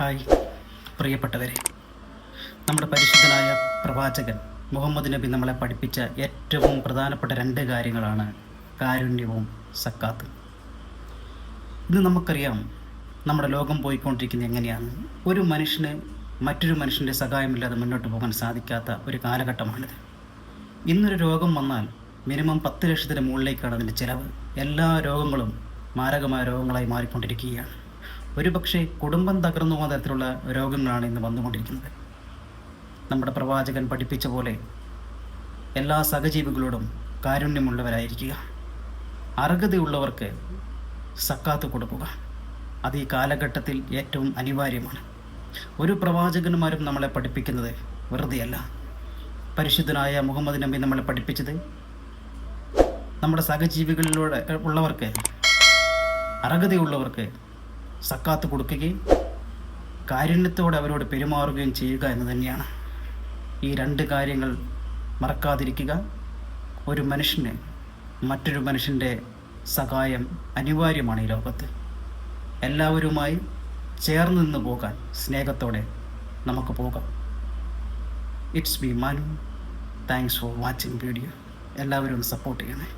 Hi പ്രിയപ്പെട്ടവരെ. നമ്മുടെ പരിശുദ്ധനായ പ്രവാചകൻ മുഹമ്മദ് നബി നമ്മളെ പഠിപ്പിച്ച ഏറ്റവും പ്രധാനപ്പെട്ട രണ്ട് കാര്യങ്ങളാണ് കാരുണ്യവും സക്കാത്തും. ഇന്ന് നമുക്കറിയാം നമ്മുടെ ലോകം പോയിക്കൊണ്ടിരിക്കുന്നത് എങ്ങനെയാണ്. ഒരു മനുഷ്യന് മറ്റൊരു മനുഷ്യന്റെ സഹായമില്ലാതെ മുന്നോട്ട് പോകാൻ സാധിക്കാത്ത ഒരു കാലഘട്ടമാണിത്. ഇന്നൊരു രോഗം വന്നാൽ മിനിമം പത്ത് ലക്ഷത്തിന് മുകളിലേക്കാണ് അതിന്റെ ചിലവ്. എല്ലാ രോഗങ്ങളും മാരകമായ രോഗങ്ങളായി മാറിക്കൊണ്ടിരിക്കുകയാണ്. ഒരുപക്ഷെ കുടുംബം തകർന്നു പോകുന്ന തരത്തിലുള്ള രോഗങ്ങളാണ് ഇന്ന് വന്നുകൊണ്ടിരിക്കുന്നത്. നമ്മുടെ പ്രവാചകൻ പഠിപ്പിച്ച പോലെ എല്ലാ സഹജീവികളോടും കാരുണ്യമുള്ളവരായിരിക്കുക. അർഹതയുള്ളവർക്ക് സക്കാത്ത് കൊടുക്കുക. അത് ഈ കാലഘട്ടത്തിൽ ഏറ്റവും അനിവാര്യമാണ്. ഒരു പ്രവാചകന്മാരും നമ്മളെ പഠിപ്പിക്കുന്നത് വെറുതെയല്ല. പരിശുദ്ധനായ മുഹമ്മദ് നബി നമ്മളെ പഠിപ്പിച്ചത് നമ്മുടെ സഹജീവികളിലൂടെ ഉള്ളവർക്ക് അർഹതയുള്ളവർക്ക് സക്കാത്ത് കൊടുക്കുകയും കാരുണ്യത്തോടെ അവരോട് പെരുമാറുകയും ചെയ്യുക എന്ന് തന്നെയാണ്. ഈ രണ്ട് കാര്യങ്ങൾ മറക്കാതിരിക്കുക. ഒരു മനുഷ്യന് മറ്റൊരു മനുഷ്യന്റെ സഹായം അനിവാര്യമാണ് ഈ ലോകത്ത്. എല്ലാവരുമായി ചേർന്ന് നിന്ന് പോകാൻ സ്നേഹത്തോടെ നമുക്ക് പോകാം. It's B Manu thanks for watching video എല്ലാവരും സപ്പോർട്ട് ചെയ്യണേ.